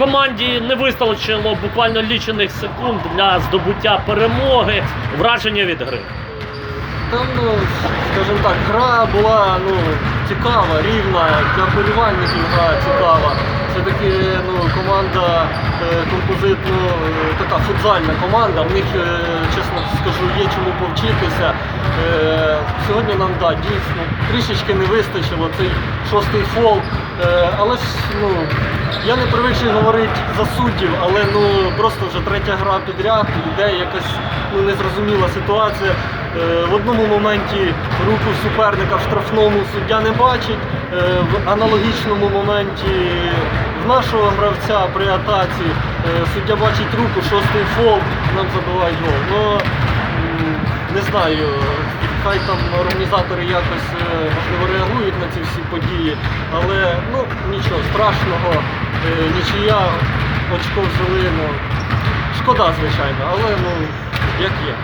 команді не вистачило буквально лічених секунд для здобуття перемоги. Враження від гри. Там, ну, скажімо так, гра була ну, цікава, рівна, для полівальників гра цікава. Все-таки ну, команда композитно, ну, е, така футзальна команда, в них, е, чесно є чому повчитися. Е, Сьогодні нам да, дійсно трішечки не вистачило цей шостий фол. Е, Але ж ну, я не привичний говорити за суддів, але ну, просто вже третя гра підряд, йде якась ну, незрозуміла ситуація. Е, В одному моменті руку суперника в штрафному суддя не бачить, е, в аналогічному моменті в нашого гравця при атаці е, суддя бачить руку, шостий фол, нам забивають гол. Ну, не знаю, хай там організатори якось е, можливо реагують на ці всі події, але ну нічого страшного, е, нічия, очко взяли, ну шкода, звичайно, але ну як є.